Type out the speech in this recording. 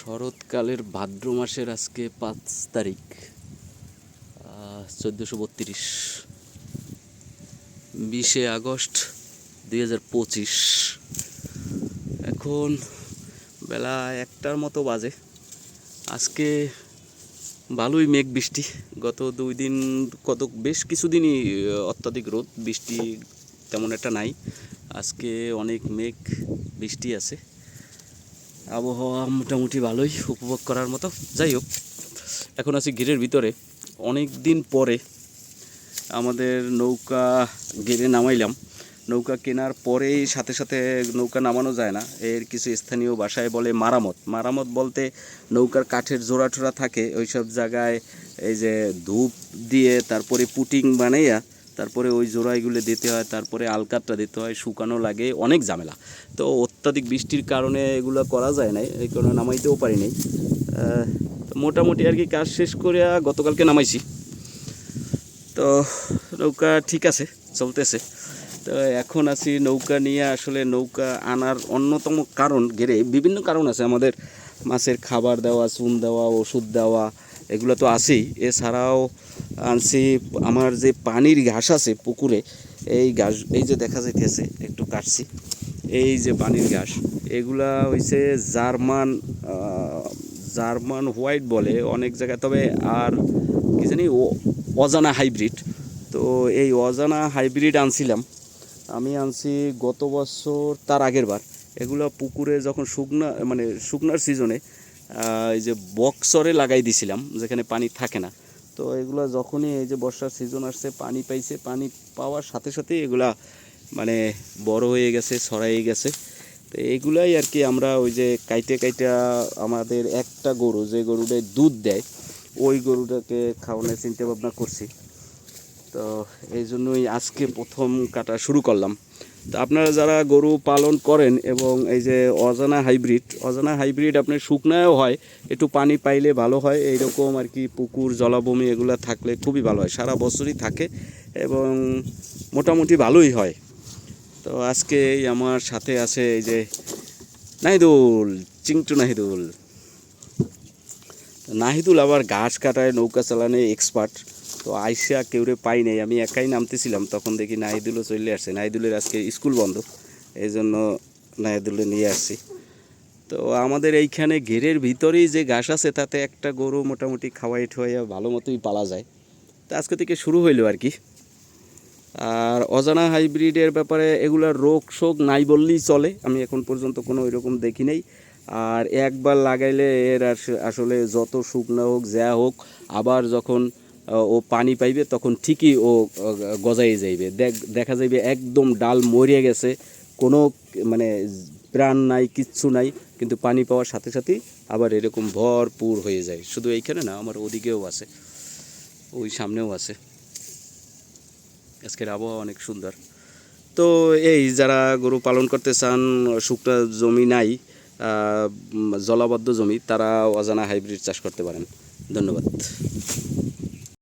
শরৎকালের ভাদ্র মাসের আজকে পাঁচ তারিখ চোদ্দোশো বত্রিশ। বিশে আগস্ট দুই পঁচিশ। এখন বেলা একটার মতো বাজে। আজকে ভালোই মেঘ বৃষ্টি। গত দুই দিন কত বেশ কিছুদিনই অত্যাধিক রোদ, বৃষ্টি তেমন একটা নাই। আজকে অনেক মেঘ, বৃষ্টি আছে। আবহাওয়া মোটামুটি ভালোই উপভোগ করার মতো। যাই হোক, এখন আছি গিরের ভিতরে। অনেক দিন পরে আমাদের নৌকা গেড়ে নামাইলাম। নৌকা কেনার পরেই সাথে সাথে নৌকা নামানো যায় না। এর কিছু স্থানীয় ভাষায় বলে মারামত। মারামত বলতে নৌকার কাঠের জোড়া টোড়া থাকে। ওই সব জায়গায় এই যে ধূপ দিয়ে তারপরে পুটিং বানাইয়া তারপরে ওই জোড়াইগুলো দিতে হয়, তারপরে আলকাতটা দিতে হয়, শুকানো লাগে, অনেক ঝামেলা। তো অত্যাধিক বৃষ্টির কারণে এগুলো করা যায় না এই কারণে নামাইতেও পারি নাই। তো মোটামুটি আর কি কাজ শেষ করে গতকালকে নামাইছি। তো নৌকা ঠিক আছে, চলতেছে। তো এখন আছি নৌকা নিয়ে, আসলে নৌকা আনার অন্যতম কারণ, গেরে বিভিন্ন কারণ আছে আমাদের। মাছের খাবার দেওয়া, চুন দেওয়া, ওষুধ দেওয়া এগুলো তো আছেই। এছাড়াও আনছি আমার যে পানির ঘাস আছে পুকুরে, এই ঘাস, এই যে দেখা যাইতেছে, একটু কাটছি, এই যে পানির ঘাস, এগুলা হইছে জার্মান জার্মান হোয়াইট বলে অনেক জায়গায়, তবে আর কি জানি অজানা হাইব্রিড। তো এই অজানা হাইব্রিড আনছিলাম। আমি আনছি গত বছর, তার আগের বার। এগুলো পুকুরে যখন শুকনা মানে শুকনার সিজনে এই যে বক্সরে লাগাই দিছিলাম, যেখানে পানি থাকে না। তো এগুলো যখনই এই যে বর্ষার সিজন আসছে, পানি পাইছে, পানি পাওয়ার সাথে সাথে এগুলা মানে বড় হয়ে গেছে, ছড়াই গেছে। তো এইগুলাই আর কি আমরা ওই যে কাইটে কাইটে আমাদের একটা গরু, যে গরুটায় দুধ দেয়, ওই গরুটাকে খাওয়ানোর চিন্তা ভাবনা করছি। তো এই জন্যই আজকে প্রথম কাটা শুরু করলাম। তো আপনারা যারা গরু পালন করেন এবং এই যে অজানা হাইব্রিড অজানা হাইব্রিড আপনার শুকনায়ও হয়, একটু পানি পাইলে ভালো হয়। এইরকম আর কি পুকুর, জলাভূমি এগুলো থাকলে খুবই ভালো হয়, সারা বছরই থাকে এবং মোটামুটি ভালোই হয়। তো আজকে আমার সাথে আছে এই যে নাহিদুল, চিংটু নাহিদুল। নাহিদুল আবার ঘাস কাটায়, নৌকা চালানে এক্সপার্ট তো আইসা কেউরে পাই নাই, আমি একাই নামতেছিলাম। তখন দেখি নাহিদুলও চলে আসছে। নাহিদুলের আজকে স্কুল বন্ধ এই জন্য নাহিদুলে নিয়ে আসছি। তো আমাদের এইখানে ঘেরের ভিতরেই যে ঘাস আছে, তাতে একটা গরু মোটামুটি খাওয়াই ঠোয়াইয়া ভালো মতোই পালা যায়। তো আজকে থেকে শুরু হইল আর কি। আর অজানা হাইব্রিডের ব্যাপারে এগুলার রোগ শোক নাই বললেই চলে। আমি এখন পর্যন্ত কোনো ওইরকম দেখি নাই। আর একবার লাগাইলে এর আস- আসলে যত শুকনো হোক, যা হোক, আবার যখন ও পানি পাইবে, তখন ঠিকই ও গজাই যাইবে। দেখ যাইবে একদম ডাল মরিয়ে গেছে। কোনো মানে প্রাণ নাই, কিচ্ছু নাই, কিন্তু পানি পাওয়ার সাথে সাথেই আবার এরকম ভরপুর হয়ে যায়। শুধু এইখানে না, আমার ওদিকেও আছে। ওই সামনেও আছে। আজকের আবহাওয়া অনেক সুন্দর। তো এই যারা গরু পালন করতে চান, শুকনা জমি নাই জলাবদ্ধ জমি তারা অজানা হাইব্রিড চাষ করতে পারেন। ধন্যবাদ।